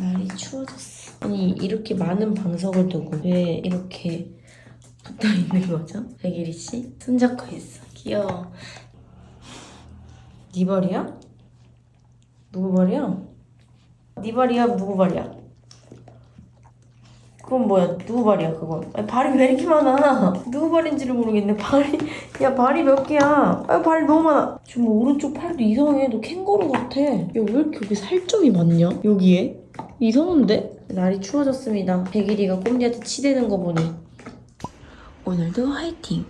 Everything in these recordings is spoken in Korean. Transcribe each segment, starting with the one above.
날이 추워졌어. 아니 이렇게 많은 방석을 두고 왜 이렇게 붙어 있는 거죠? 백일이 씨 손잡고 있어. 귀여워. 네 발이야? 누구 발이야? 네 발이야? 누구 발이야? 그건 뭐야? 누구 발이야 그건? 아니, 발이 왜 이렇게 많아? 누구 발인지를 모르겠네. 발이 야 발이 몇 개야? 아 발이 너무 많아. 지금 오른쪽 팔도 이상해. 너 캥거루 같아. 야 왜 이렇게 여기 살점이 많냐? 여기에? 이상한데? 날이 추워졌습니다. 백일이가 꼼디한테 치대는 거 보니 오늘도 화이팅.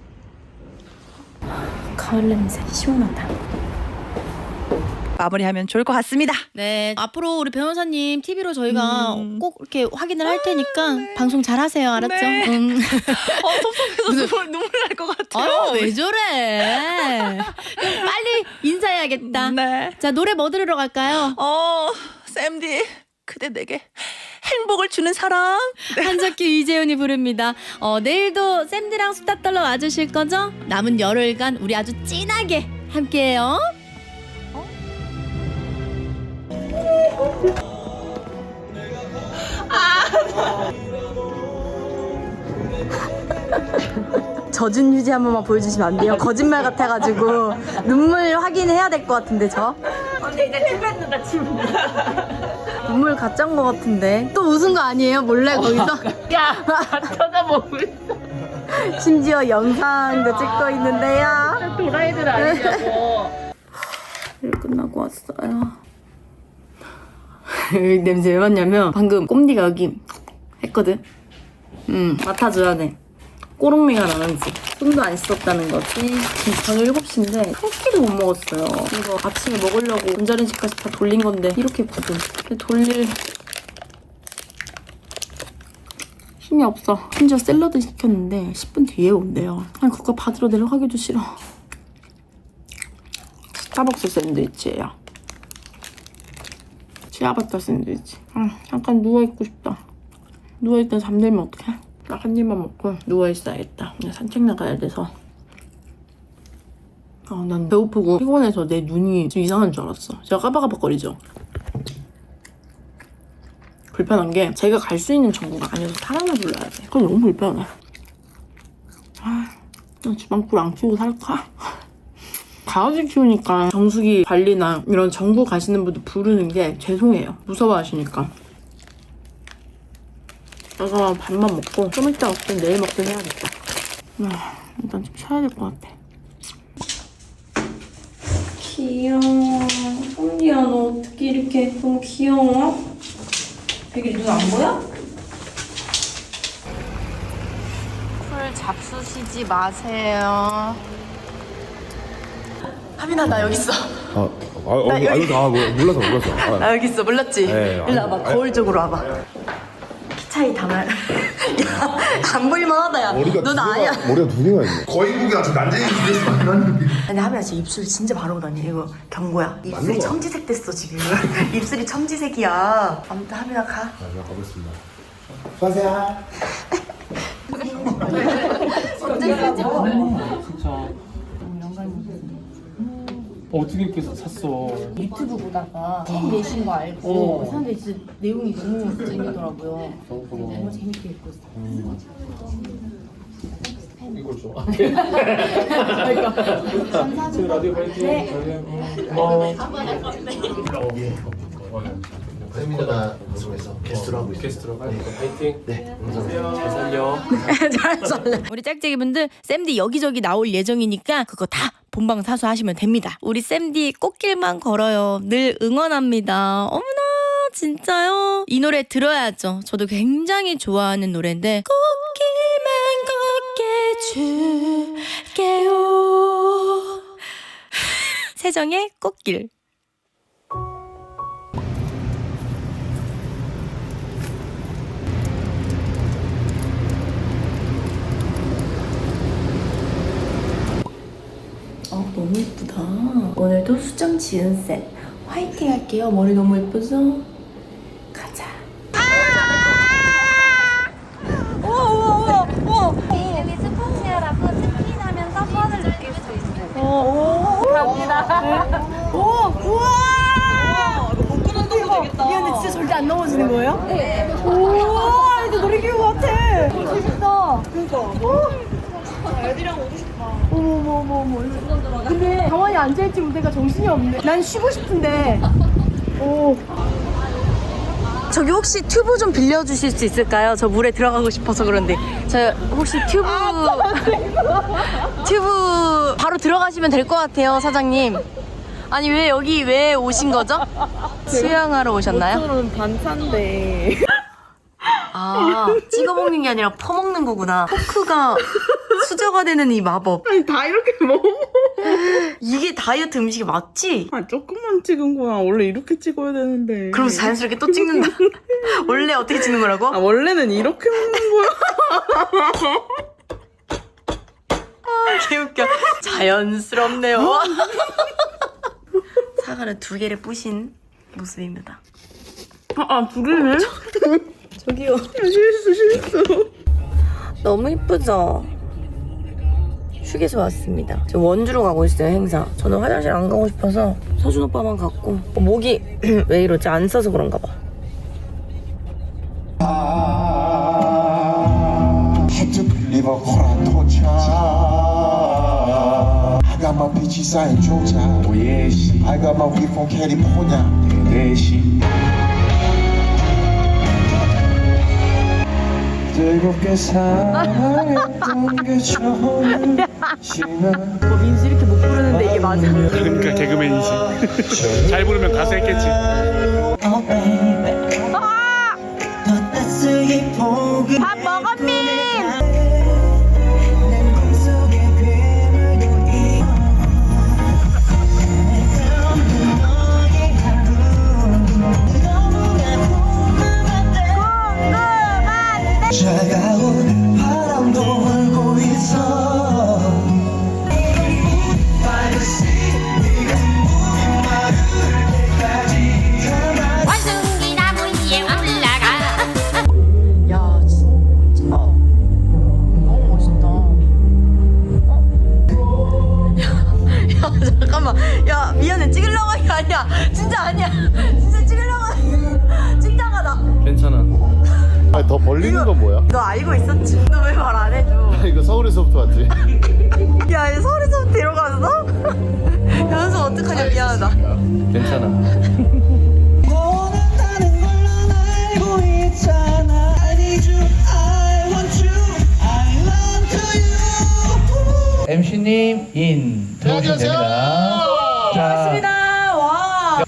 가을 냄새 시원하다. 마무리하면 좋을 것 같습니다. 네, 앞으로 우리 변호사님 TV로 저희가 음. 꼭 이렇게 확인을 할 테니까 방송 잘 하세요. 알았죠? 네. 음. 어, 섭섭해서 눈물, 눈물 날 것 같아요. 아유, 왜 저래? 빨리 인사해야겠다. 네. 자, 노래 뭐 들으러 갈까요? 어, 샘디, 그대 내게 행복을 주는 사람. 한석규 이재훈이 부릅니다. 어, 내일도 샌디랑 수다 떨러 와주실 거죠? 남은 열흘간 우리 아주 진하게 함께해요. 젖은 휴지 한 번만 보여주시면 안 돼요? 거짓말 같아가지고 눈물 확인해야 될 것 같은데 저? 언니 이제 침 뱉는다 침 눈물 가짜인 것 같은데. 또 웃은 거 아니에요? 몰래 거기서? 야 쳐다보고 있어. 심지어 영상도 찍고 있는데요. 도라이들 아니냐고. 일 끝나고 왔어요. 여기 냄새 왜 맡냐면 방금 꼼디가 여기 했거든. 응 맡아줘야 돼 꼬롱미가 나는지 손도 안 씻었다는 거지. 지금 저녁 7시인데 한 끼도 못 먹었어요. 이거 아침에 먹으려고 전자레인지까지 다 돌린 건데 이렇게 굳은. 돌릴 힘이 없어. 심지어 샐러드 시켰는데 10분 뒤에 온대요. 아니 그거 받으러 내려가기도 싫어. 스타벅스 샌드위치예요. 치아바타 샌드위치. 아, 잠깐 누워있고 싶다. 누워있다 잠들면 어떡해 딱 한 입만 먹고 누워있어야겠다. 산책 나가야 돼서. 아, 난 배고프고 피곤해서 내 눈이 좀 이상한 줄 알았어. 제가 까박까박거리죠? 불편한 게 제가 갈 수 있는 정보가 아니어서 사람을 불러야 돼. 그건 너무 불편해. 아, 나 집안 꿀안 키우고 살까? 강아지 키우니까 정수기 관리나 이런 정보 가시는 분들 부르는 게 죄송해요. 무서워하시니까. 그래서 밥만 먹고 좀 이따 먹든 내일 먹든 해야겠다. 아, 일단 좀 쉬어야 될 것 같아. 귀여워. 언니야 너 어떻게 이렇게 너무 귀여워? 되게 눈 안 보여? 풀 잡수시지 마세요. 하민아 나 여기 있어. 아, 아, 어, 아, 아, 뭐, 몰라서 몰라서. 아, 나 여기 있어 몰랐지? 네, 일로 아니, 와봐 아니. 거울 쪽으로 와봐 키 차이 담아 야안 보일만 하다 머리가 야넌 두 개가- 아니야. 머리가 두 개가 있네. 거인국이 같은 난쟁이 기대서 만났는데 근데 하민아 지금 입술 진짜 바르고 다니 이거. 경고야. 입술이 거야. 첨지색 됐어 지금. 입술이 첨지색이야. 아무튼 하민아 가. 자, 제가 가보겠습니다. 수고하세요. 어떻게 이렇게 샀어? 유튜브 보다가 책 내신 거 알고 그 사람들이 진짜 내용이 너무 재밌더라고요. 너무 재밌게 읽고 있어요. 이걸 줘. 지금 라디오 파이팅. 고마워. 세미나가 방송에서 게스트로 하고 있어요 게스트로 파이팅. 네잘 살려. 잘 살래 우리 짝짝이분들 쌤디 여기저기 나올 예정이니까 그거 다 본방 사수 하시면 됩니다. 우리 쌤디 꽃길만 걸어요. 늘 응원합니다. 어머나 진짜요? 이 노래 들어야죠. 저도 굉장히 좋아하는 노래인데 꽃길만 걷게 줄게요. 세정의 꽃길. 어, 너무 예쁘다. 오늘도 수정 지은 셋. 화이팅 할게요. 머리 너무 예쁘죠? 가자. 이름이 스포츠라고 스킨하면서 펀을 느낄 수 있어요. 오 우와 이거 근데 진짜 절대 안 넘어지는 거예요? 오, 이제 놀이기구 같아. 재밌다. 그니까. 애들이랑 오고 싶다. 어머, 어머, 어머, 어머. 근데 가만히 앉아있지 못해가 정신이 없네. 난 쉬고 싶은데. 오. 저기 혹시 튜브 좀 빌려주실 수 있을까요? 저 물에 들어가고 싶어서 그런데 저 혹시 튜브 튜브 바로 들어가시면 될 것 같아요 사장님 아니 왜 여기 왜 오신 거죠? 수영하러 오셨나요? 저는 반찬데. 아 찍어 먹는 게 아니라 퍼먹는 거구나 포크가 수저가 되는 이 마법 아니 다 이렇게 먹어. 이게 다이어트 음식이 맞지? 아 조금만 찍은 거야. 원래 이렇게 찍어야 되는데. 그럼 자연스럽게 또 찍는다 원래 어떻게 찍는 거라고? 아 원래는 이렇게 먹는 거야. 개웃겨. 자연스럽네요. 사과를 두 개를 부신 모습입니다. 아, 아 둘이네. 저기요. 실수 실수. 너무 이쁘죠? 휴게소 왔습니다. 지금 원주로 가고 있어요, 행사. 저는 화장실 안 가고 싶어서 서준 오빠만 갔고. 어, 목이 왜 이러지? 안 써서 그런가 봐. had to live a cold torture. I got my peaches in Georgia. Oh yeah, I got my weed from California. Yeah, she. 뜨겁게 사랑했던 게 처음이지만 뭐 민수 이렇게 못 부르는데 이게 맞아? 그러니까 개그맨이지. 잘 부르면 가수 했겠지. 밥 잠깐만. 야 미안해 찍으려고 한게 아니야. 진짜 아니야. 진짜 찍으려고 한 찍다가 나. 괜찮아. 아니, 더 벌리는 건 뭐야? 너 알고 있었지? 너 왜 말 안 해줘? 이거 서울에서부터 왔지. 야, 얘 서울에서 데려갔어? 연수 어떡하냐 미안하다. 괜찮아. 원한다는 걸난 알고 있잖아 I need you, MC님 인 들어오시면 됩니다. 자,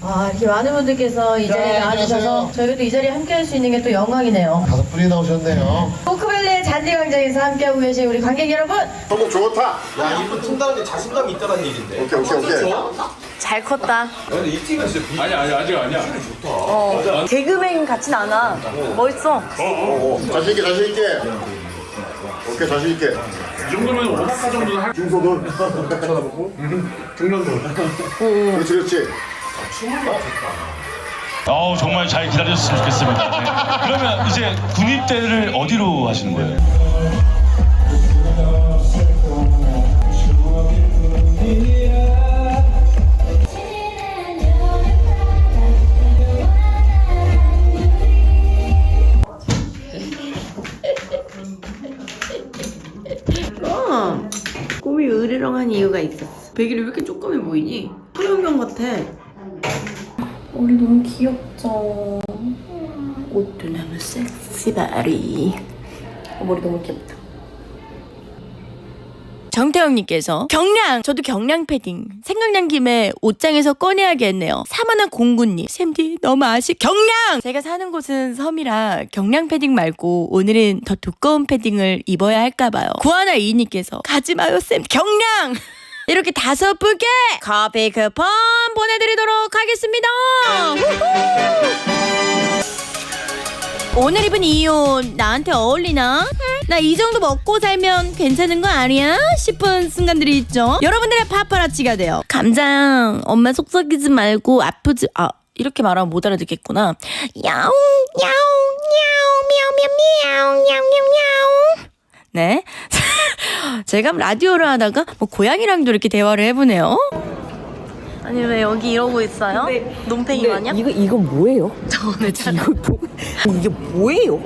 아, 이렇게 많은 분들께서 이 자리에 나와주셔서 저희가 이 자리에 함께 할 수 있는 게 또 영광이네요. 다섯 분이 나오셨네요. 포크밸리의 잔디광장에서 함께하고 계신 우리 관객 여러분 너무 좋다. 야 이거 튼다는 게 자신감이 있다는 얘긴데 오케이 오케이 오케이. 잘 컸다. 근데 이 팀은 진짜 비... 아니 아니 아직 아니야. 어, 개그맨 같진 않아. 멋있어. 자신 있게 자신 있게. 오케이 자신 있게. 이 정도면 오사카 정도는 할. 중소돌 쳐다보고. 중년돌. 그렇지 그렇지. 어우 정말 잘 기다렸으면 좋겠습니다. 네. 그러면 이제 군입대를 어디로 하시는 거예요? 으르렁한 이유가 있었어. 베개를 왜 이렇게 조그매 보이니? 소형견 같아. 우리 너무 귀엽죠? 옷도 너무 섹시바리. 어, 머리 너무 귀엽다. 정태영님께서 경량 저도 경량 패딩. 생각난 김에 옷장에서 꺼내야겠네요. 사만한 공구님. 샘디 너무 아시 경량! 제가 사는 곳은 섬이라 경량 패딩 말고 오늘은 더 두꺼운 패딩을 입어야 할까봐요. 구하나 이님께서 가지마요 쌤 경량! 이렇게 다섯 분께 커피 쿠폰 보내드리도록 하겠습니다! 오늘 입은 이 옷 나한테 어울리나? 나이 정도 먹고 살면 괜찮은 거 아니야? 싶은 순간들이 있죠. 여러분들의 파파라치가 돼요. 감장, 엄마 속 썩이지 말고 아프지. 아 이렇게 말하면 못 알아듣겠구나. 야옹 야옹 야옹 미야옹 미야옹 야옹 야옹 네. 제가 라디오를 하다가 뭐 고양이랑도 이렇게 대화를 해보네요. 아니 왜 여기 이러고 있어요? 논팽이 마냥? 이거 이거 뭐예요? 저는 잘 이거 뭐, 이게 뭐예요?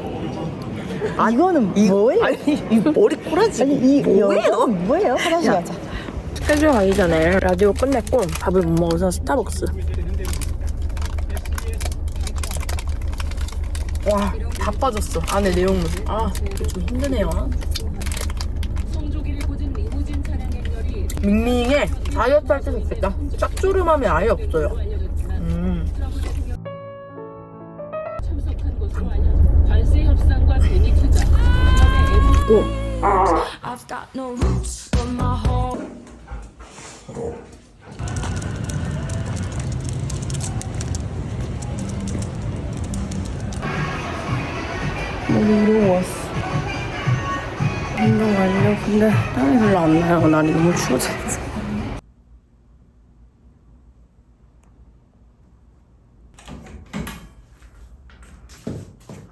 아, 이거는 뭐예요? 아니 이 머리 꼬라지 아니 이 뭐예요? 뭐예요? 화장실 가자 스케줄 가기 전에 라디오 끝냈고 밥을 못 먹어서 스타벅스. 와, 다 빠졌어. 안에 내용물. 아, 좀 힘드네요. 밍밍해. 다이어트 할 때 좋겠다. 짭조름함이 아예 없어요. 음. 기업의 애무 너무 이로웠어. 운동 완료. 근데 땀이 별로 안 나요. 날이 너무 추워져서.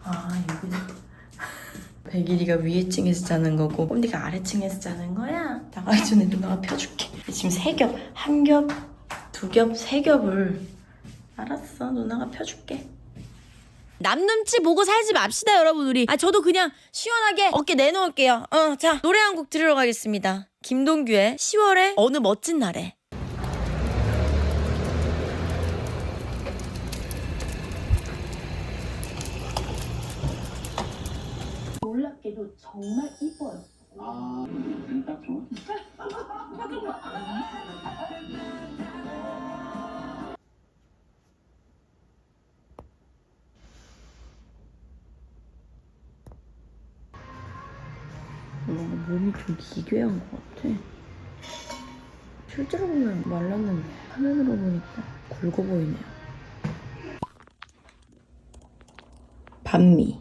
아 여기는 백일이가 위에 층에서 자는 거고 꼼디가 아래 층에서 자는 거야 나가기 전에 누나가 펴줄게 지금 세 겹 한 겹 두 겹 세 겹을 알았어 누나가 펴줄게 남 눈치 보고 살지 맙시다 여러분 우리. 아 저도 그냥 시원하게 어깨 내놓을게요. 어 자 노래 한 곡 들으러 가겠습니다. 김동규의 10월의 어느 멋진 날에. 놀랍게도 정말 이뻐요. 뭔가 몸 이좀 기괴한 것 같아. 실제로 보면 말랐는데 화면으로 보니까 굵어 보이네요. 반미.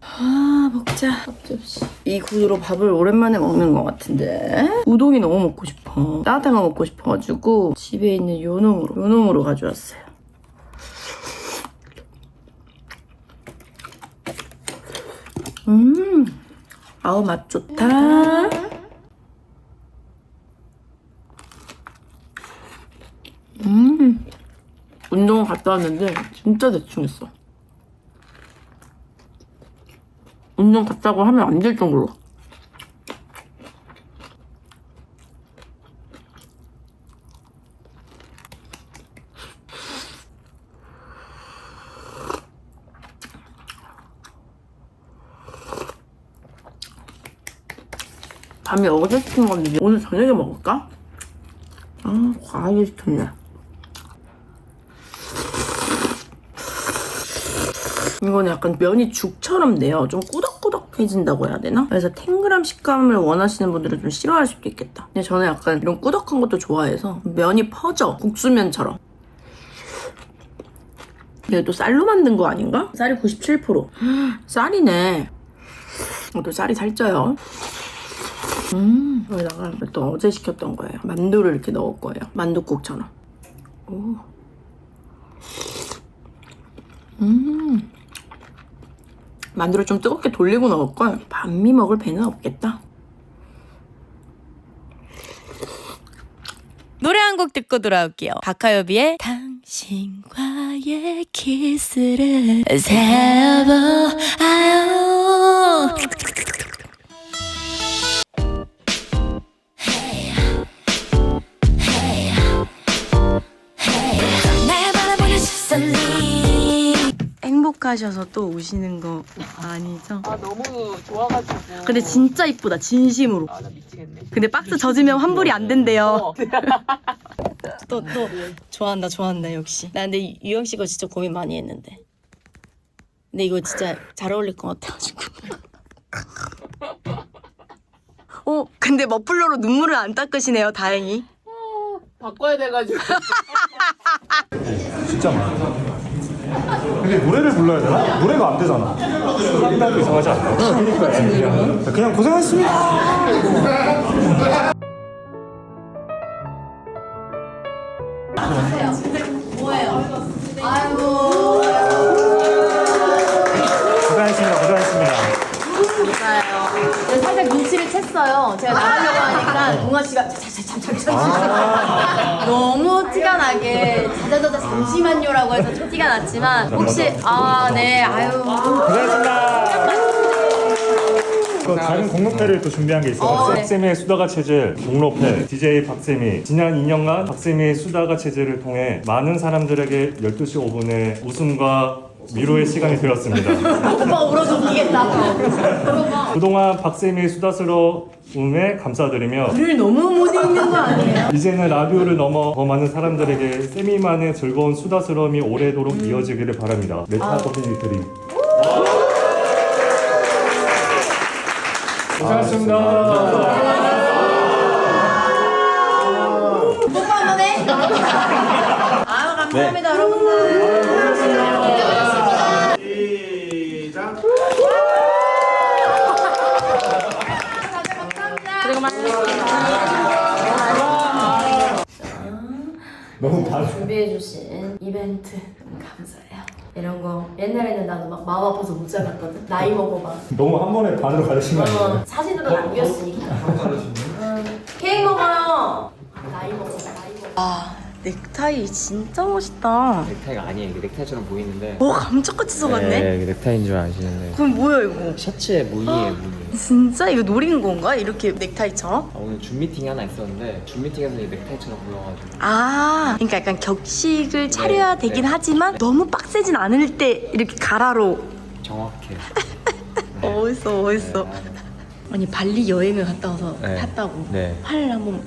아 먹자. 밥 접시. 이 구두로 밥을 오랜만에 먹는 것 같은데 우동이 너무 먹고 싶어. 따뜻한 거 먹고 싶어가지고 집에 있는 요놈으로 요놈으로 가져왔어요. 음, 아우 맛 좋다. 음, 운동을 갔다 왔는데 진짜 대충 했어. 운동 갔다고 하면 안 될 정도로. 밤에 어제 시킨 건데 오늘 저녁에 먹을까? 아 과하게 시켰네. 이거는 약간 면이 죽처럼 돼요. 좀 꾸덕꾸덕해진다고 해야 되나? 그래서 탱글한 식감을 원하시는 분들은 좀 싫어할 수도 있겠다. 근데 저는 약간 이런 꾸덕한 것도 좋아해서 면이 퍼져. 국수면처럼. 이게 또 쌀로 만든 거 아닌가? 쌀이 97% 쌀이네. 이것도 쌀이 살쪄요 음, 여기다가 또 어제 시켰던 거예요. 만두를 이렇게 넣을 거예요. 만두국처럼. 오. 음. 만두를 좀 뜨겁게 돌리고 넣을 걸. 반미 먹을 배는 없겠다. 노래 한 곡 듣고 돌아올게요. 박하엽의 당신과의 키스를 세어보아요. 행복하셔서 또 우시는 거 아니죠? 아, 너무 좋아가지고. 근데 진짜 이쁘다 진심으로. 아, 나 미치겠네. 근데 박스 젖으면 환불이 안 된대요. 또 또. 좋아한다 좋아한다 역시. 나 근데 이- 유영 씨 거 진짜 고민 많이 했는데. 근데 이거 진짜 잘 어울릴 것 같아가지고. 어 근데 머플러로 눈물을 안 닦으시네요 다행히 바꿔야 돼가지고. 진짜 많아. 근데 노래를 불러야 되나? 노래가 안 되잖아. 상당히 이상하지 않나? 그냥 고생하셨습니다. 고생하셨습니다. 고생하셨습니다. 살짝 눈치를 챘어요. 제가 나가려고 하니까 동아 씨가 잠깐 너무 티가 나게 자자자자 잠시만요라고 해서 티가 났지만 혹시 아 네 아유. 또 다른 공로패를 또 준비한 게 있어요. 어, 네. 박세미의 수다가 체질 공로패 DJ 박세미. 지난 2년간 박세미의 수다가 체질을 통해 많은 사람들에게 12시 5분에 웃음과 위로의 시간이 되었습니다. 오빠 울어서 웃기겠다 그동안 박세미의 수다스러움에 감사드리며 글을 너무 못 읽는 거 아니에요? 이제는 라디오를 넘어 더 많은 사람들에게 세미만의 즐거운 수다스러움이 오래도록 음. 이어지기를 바랍니다. 메타 커피 드림. 고생하셨습니다. 뽀뽀 한번 해 아유 감사합니다 감사해요. 이런 거 옛날에는 나도 막 마음 아파서 못 잡았거든. 나이 먹어 봐 너무 한 번에 반으로 가르친 거 아니에요? 어, 사진으로 남겼으니까. 응. 케이크 먹어요. 나이 먹어봐 나이 먹어. 아 넥타이 진짜 멋있다 넥타이가 아니에요. 이게 넥타이처럼 보이는데. 오 감쪽같이 속았네 네, 이게 넥타이인 줄 아시는데. 그럼 뭐야 이거 셔츠에 무늬에 무늬. 진짜 이거 노린 건가? 이렇게 넥타이처럼? 아, 오늘 줌 미팅이 하나 있었는데 줌 미팅에서 이 넥타이처럼 보여가지고. 아 그러니까 약간 격식을 차려야 네, 되긴 네. 하지만 너무 빡세진 않을 때 이렇게 가라로 정확해. 어딨어 어딨어 아 니 발리 여행을 갔다 와서 네. 탔다고 네. 팔을 한번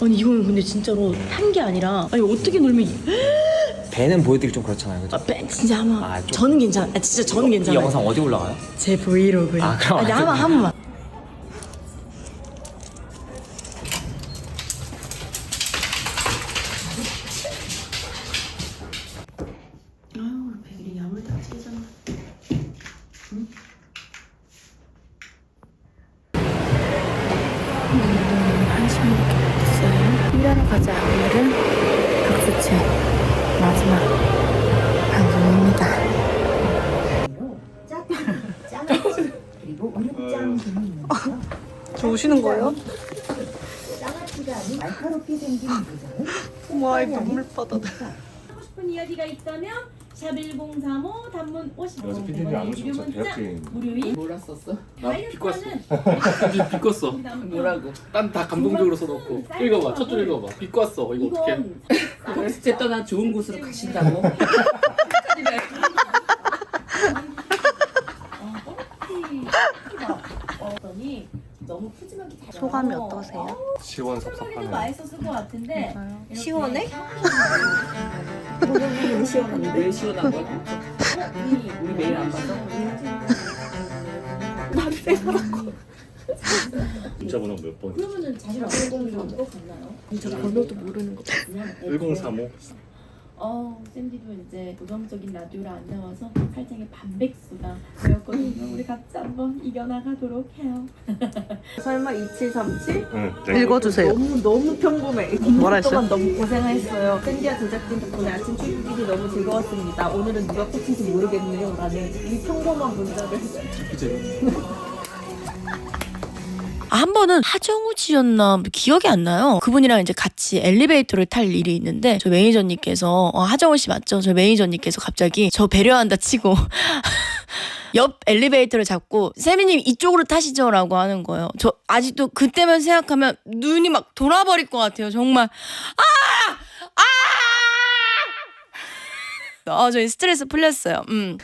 아니 이거는 근데 진짜로 탄 게 아니라 아니 어떻게 놀면 이- 배는 보여드리기 좀 그렇잖아요. 그죠? 아, 빼, 진짜 한번 아, 좀- 저는 괜찮아 아, 진짜 저는 이 괜찮아요 영상 어디 올라가요? 제 브이로그요 아, 그럼 아니 안 한번 한 번만 저 오시는 거예요? 날카롭게 생긴 와, 이 눈물 받아. 하고 싶은 이야기가 있다면 샵 1035 단문 50원 피디님 안 오셨죠? 유료 문자 대학생. 무료인 뭐라 썼어? 나 비꼬았어 비꼬았어. 뭐라고? 난다 감동적으로 써놓고. 읽어봐. 첫 줄 읽어봐. 비꼬았어. 이거 어떡해. 그래서 떠나 좋은 곳으로 가신다고. 너무 푸짐하게 잘 소감이 어떠세요? 소금이 맛있었을 것 같은데 시원해? 왜 시원한 거야? 우리 매일 안 봐서? 문자 번호 몇 번? 그러면은 자신 없는 꼭 갔나요? 저 번호도 모르는 거. 1035. 어, 샌디도 이제 부정적인 라디오를 안 나와서 살짝의 반백수가 되었거든요. 우리 같이 한번 이겨나가도록 해요. 설마 2737? 응. 읽어주세요. 너무 너무 평범해. 뭐라 했어요? 동안 너무 고생했어요. 샌디와 제작진 덕분에 아침 출근길이 너무 즐거웠습니다. 오늘은 누가 꽂힌지 모르겠네요. 라는 이 평범한 문자를. 아, 한 번은 하정우 씨였나 기억이 안 나요. 그분이랑 이제 같이 엘리베이터를 탈 일이 있는데 저 매니저님께서 어, 하정우 씨 맞죠? 저 매니저님께서 갑자기 저 배려한다 치고 옆 엘리베이터를 잡고 세미님 이쪽으로 타시죠라고 하는 거예요. 저 아직도 그때만 생각하면 눈이 막 돌아버릴 것 같아요. 정말 아! 아! 아, 저희 스트레스 풀렸어요. 음.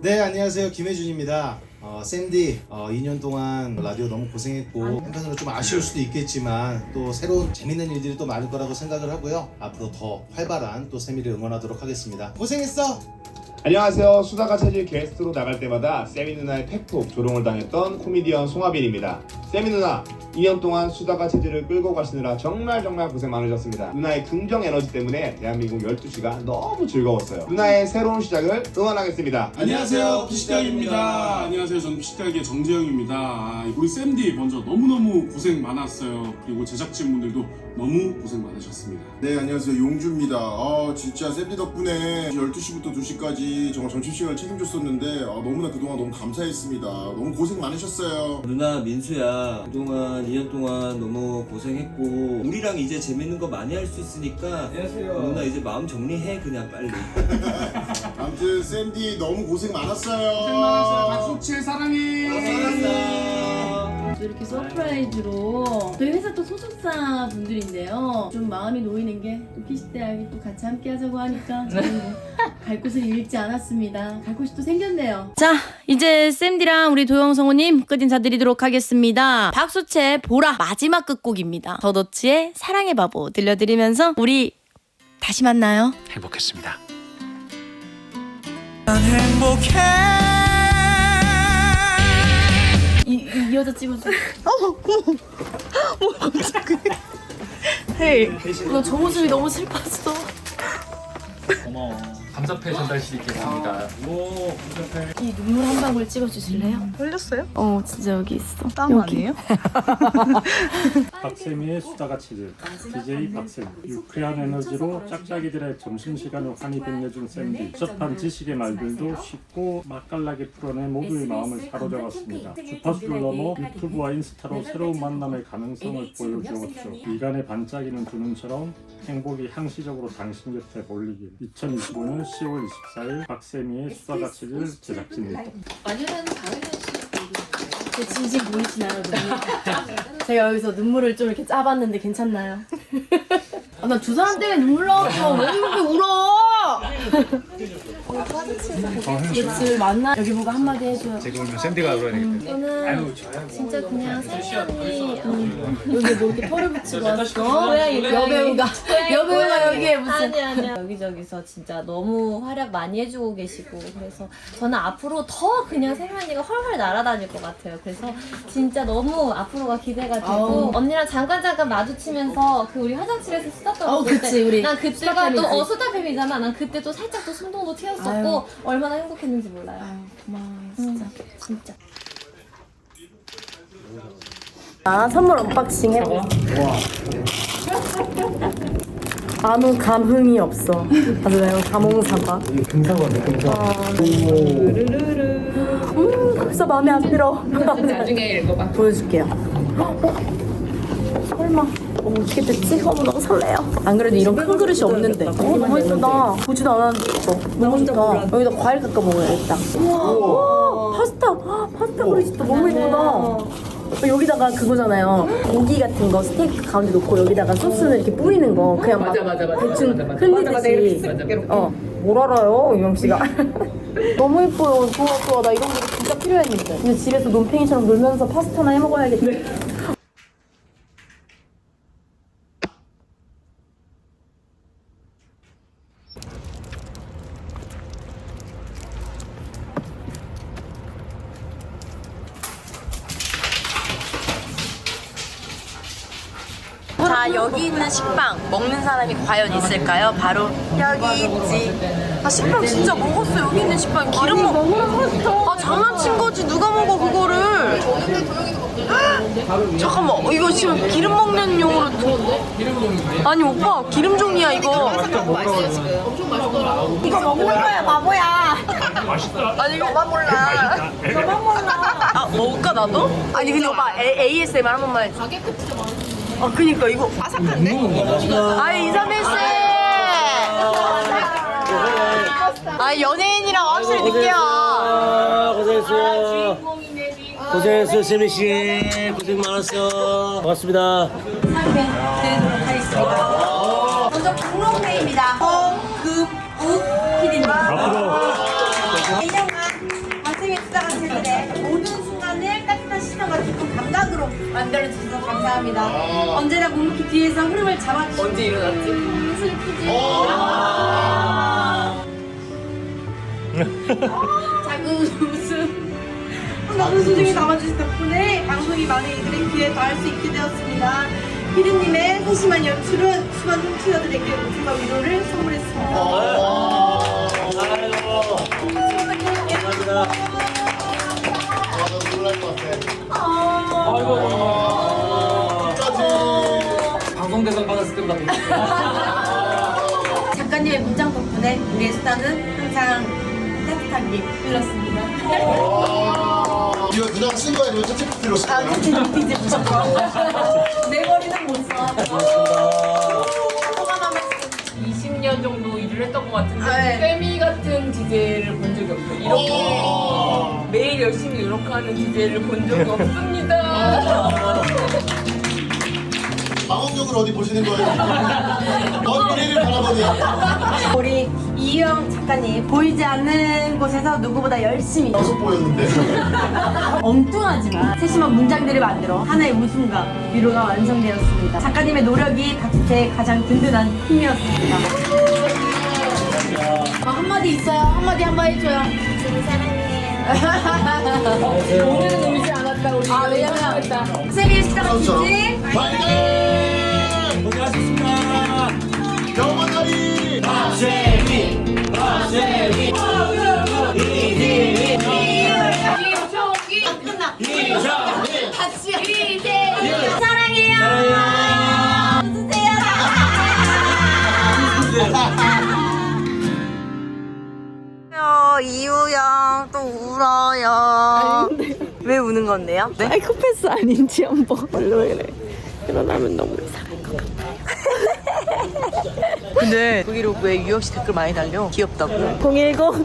네 안녕하세요 김혜준입니다 어, 샌디 어, 2년 동안 라디오 너무 고생했고 한편으로 좀 아쉬울 수도 있겠지만 또 새로운 재밌는 일들이 또 많을 거라고 생각을 하고요. 앞으로 더 활발한 또 세미를 응원하도록 하겠습니다. 고생했어 안녕하세요. 수다가 체질 게스트로 나갈 때마다 세미 누나의 팩폭 조롱을 당했던 코미디언 송하빈입니다. 세미 누나, 2년 동안 수다가 체질을 끌고 가시느라 정말 정말 고생 많으셨습니다. 누나의 긍정 에너지 때문에 대한민국 12시가 너무 즐거웠어요. 누나의 새로운 시작을 응원하겠습니다. 안녕하세요 피시대학입니다 안녕하세요 저는 피시대학의 정재영입니다 아, 우리 쌤디 먼저 너무너무 고생 많았어요 그리고 제작진분들도 너무 고생 많으셨습니다 네 안녕하세요 용주입니다 아 진짜 쌤디 덕분에 12시부터 2시까지 정말 점심시간을 책임졌었는데 아, 너무나 그동안 너무 감사했습니다 너무 고생 많으셨어요 누나 민수야 그동안 2년 동안 너무 고생했고 우리랑 이제 재밌는 거 많이 할 수 있으니까 안녕하세요 누나 이제 마음 정리해 그냥 빨리 아무튼 샌디 너무 고생 많았어요. 고생 많았어요. 박수채 사랑해. 또 이렇게 서프라이즈로 저희 회사 또 소속사 분들인데요. 좀 마음이 놓이는 게 또 피시대학이 또 같이 함께 하자고 하니까 저는 뭐갈 곳을 잃지 않았습니다. 갈 곳이 또 생겼네요. 자, 이제 쌤디랑 우리 도영 성우님 끝 인사드리도록 하겠습니다. 박수채 보라 마지막 끝곡입니다. 더더치의 사랑의 바보 들려드리면서 우리 다시 만나요. 행복했습니다. 이, 이, 이 여자 찍어줘. 헤이. 나저 모습이 너무 슬펐어. 고마워. 감사패 전달실 있겠습니다. 오, 감사패. 이 눈물 한 방울 찍어주실래요? 흘렸어요? 어, 진짜 여기 있어. 땀 아니에요? 박세미의 수다가 치즈 DJ 박세미 유쾌한 에너지로 짝짝이들의 점심시간을 환히 빛내준 샌디 복잡한 지식의 말들도 쉽고 맛깔나게 풀어내 모두의 마음을 사로잡았습니다 주파수를 넘어 유튜브와 인스타로 새로운 만남의 가능성을 보여주었죠 미간에 반짝이는 두 눈처럼 행복이 항시적으로 당신 곁에 몰리길 2025년 10월 24일 박세미의 수다가 치즈 제작진입니다 제 진심 보이시나요, 눈물? 제가 여기서 눈물을 좀 이렇게 짜봤는데 괜찮나요? 아, 나 두 사람 때문에 눈물 나왔어. 왜 이렇게 울어? 그치, 맞나? 여기 보고 한마디 해줘요. 지금 샌디가 그러니까. 저는 진짜 그냥 세미 언니 음, 여기 뭐 이렇게 털을 붙이고 왔어? 여배우가. 여배우가 여기에 무슨. 아니 아니야 여기저기서 진짜 너무 활약 많이 해주고 계시고 그래서 저는 앞으로 더 그냥 세미 언니가 훨훨 날아다닐 것 같아요. 그래서 진짜 너무 앞으로가 기대가 되고 아우. 언니랑 잠깐 잠깐 마주치면서 그 우리 화장실에서 수다 떨었을 어, 그치, 우리 때난 그때가 수다팸이지. 또 어, 수다팸이잖아. 난 그때 또 살짝 또 숨통도 튀었었고 아유. 얼마나 행복했는지 몰라요 고마워요 진짜 진짜 아 선물 언박싱 해보겠습니다. 아무 감흥이 없어. 아주 그냥 자몽사과. 금사과네 금사과. 음, 벌써 마음에 안 들어. 나중에 읽어봐. 보여줄게요. 어? 설마. 어, 어떻게 됐지? 어머 너무 설레요. 안 그래도 이런 큰 그릇이 없는데. 어, 너무 예쁘다. 보지도 않았는데 예뻐. 너무 좋다. 여기다 과일 깎아 먹어야겠다. 우와, 파스타. 아, 파스타 그릇이 또 너무 예쁘다. 여기다가 그거잖아요. 고기 같은 거 스테이크 가운데 놓고 여기다가 소스를 이렇게 뿌리는 거 그냥 막 대충 흘리듯이. 어, 뭘 알아요, 유영 씨가. 너무 예뻐요. 좋아, 좋아. 나 이런 게 진짜 필요했는데. 이제 집에서 논팽이처럼 놀면서 파스타나 해 먹어야겠네. 자, 여기 있는 식빵 먹는 사람이 과연 있을까요? 바로 여기 있지. 아, 식빵 진짜 먹었어. 여기 있는 식빵 기름 먹. 아, 장난친 거지. 누가 먹어 그거를? 잠깐만, 어, 이거 지금 기름 먹는 용으로. 아니 오빠, 기름 종이야 이거. 이거 먹는 거야, 바보야. 아니 이거만 몰라. 이거만 몰라. 아 먹을까 나도? 아니 근데 오빠 A, ASMR 한 번만 해줘. 아 그니까 이거 아삭한데? 아 이사민 씨. 아 연예인이랑 확실히 느껴. 고생했어. 고생했어, 세미 씨. 고생 많았어. 고맙습니다. 드리도록 하겠습니다. 먼저 공로페입니다. 홍금욱 PD님. 앞으로 만들어 주셔서 감사합니다. 언제나 묵묵히 뒤에서 흐름을 잡아주시고 언제 일어났지? 슬프지? 작은 웃음 너무 소중히 담아주신 덕분에 방송이 많은 이들의 귀에 닿을 수 있게 되었습니다. 피디님의 세심한 연출은 수많은 청취자들에게 웃음과 위로를 선물했습니다. 방송 대상 받았을 때보다 작가님의 문장 덕분에 우리의 수다는 항상 따뜻하게 흘렀습니다. 이거 누나가 쓴거 아니면 채찍피로 쓴 거야? 채찍피지 무조건. 내 머리는 못 써. 20년 정도 일을 했던 것 같은데 네. 세미 같은 DJ를 본 적이 없어요. 이렇게 매일 열심히 노력하는 DJ를 본 적이 없습니다. 망원경으로 어디 보시는 거예요? 먼 미래를 바라보네요. 우리 이유영 작가님 보이지 않는 곳에서 누구보다 열심히 계속 보였는데. 엉뚱하지만 세심한 문장들을 만들어 하나의 웃음과 위로가 완성되었습니다. 작가님의 노력이 제 가장 든든한 힘이었습니다. 어, 한마디 있어요? 한마디 한번 해줘요. 오늘은 울지 않았다 우리. 아 왜냐면 세미 시작했지? 고생하셨습니다. 영원하리 박세미 박세미 김종기 끝나. 이정희 같이 이대 사랑해요. 이유영 또 울어요. 왜 우는 건데요? 네? 사이코패스 아닌지 한번 원래 그래 일어나면 너무 이상할 것 같아 근데 왜 유혁 씨 댓글 많이 달려? 귀엽다고. 010